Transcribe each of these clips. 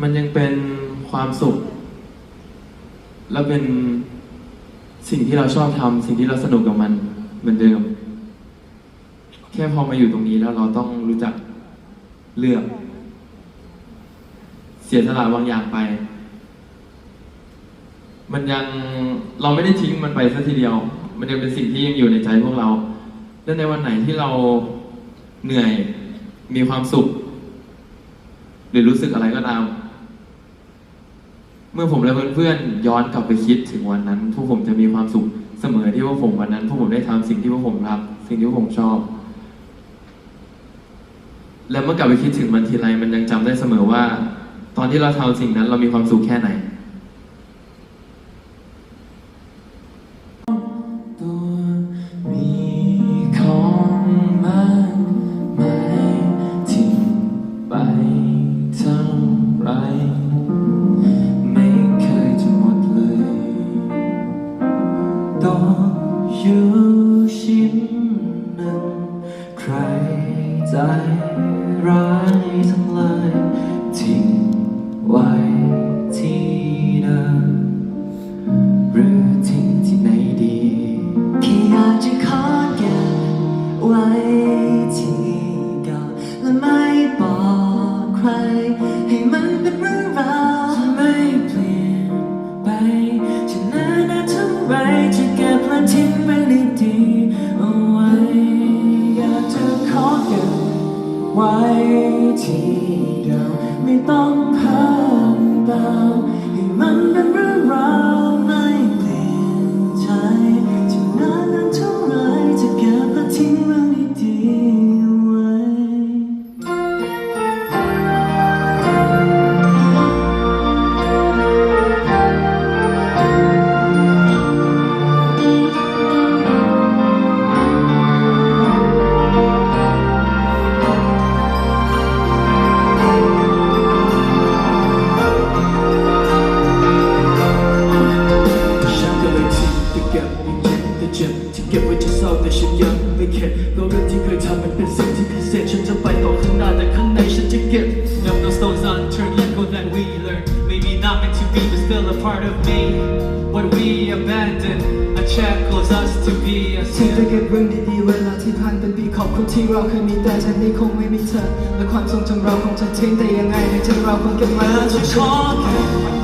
มันยังเป็นความสุข และเป็นสิ่งที่เราชอบทำสิ่งที่เราสนุกกับมันเหมือนเดิม แค่พอมาอยู่ตรงนี้แล้วเราต้องรู้จักเลือก เสียสละบางอย่างไป มันยังเราไม่ได้ทิ้งมันไปซะทีเดียว มันยังเป็นสิ่งที่ยังอยู่ในใจพวกเรา และในวันไหนที่เราเหนื่อยมีความสุข หรือรู้สึกอะไรก็ตาม มื่อผมและเพื่อนๆย้อนกลับไปคิดถึงวันนั้น พวกผมจะมีความสุขเสมอที่ว่าผมวันนั้น พวกผมได้ทำสิ่งที่พวกผมรักสิ่งที่พวกผมชอบ แล้วเมื่อกลับไปคิดถึงมันทีไรมันยังจำได้เสมอว่า ตอนที่เราทำสิ่งนั้นเรามีความสุขแค่ไหน ตกอยู่ชิ้นหนึ่ง ใครใจร้ายทั้งหลายทิ้งไว้ที่เดิมหรือทิ้งที่ไหนดีแค่อยากจะขอเก็บไว้ที่เก่าและไม่บอกใคร ให้มันเป็นเรื่องราวจะไม่เปลี่ยนไปจะนานนานเท่าไรจะ ทิ้งไว้ในดีเอาไว้อยากจะขอเก็บไว้ที่เดิมไม่ต้องเพิ่มเติมให้มันเป็นเรื่องราว เก็บยังเย็นแต่เจ็บที่เก็บไว้จะเศร้าแต่ฉันยังไม่เข็ดก็เรื่องที่เคยทำมันเป็นสิ่งที่พิเศษฉันจะไปต่อข้างหน้าแต่ข้างในฉันจะเก็บ Left no stones unturned, let go that we learned. Maybe not meant to be, but still a part of me. What we abandoned, a check calls us to be a ฉันจะเก็บเรื่องดีๆเวลาที่ผ่านเป็นปีขอบคุณที่เราเคยมีแต่ฉันนี้คงไม่มีเธอและความทรงจำเราคงจะทิ้งแต่ยังไงในใจเราคงเก็บไว้และจะขอ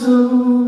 เ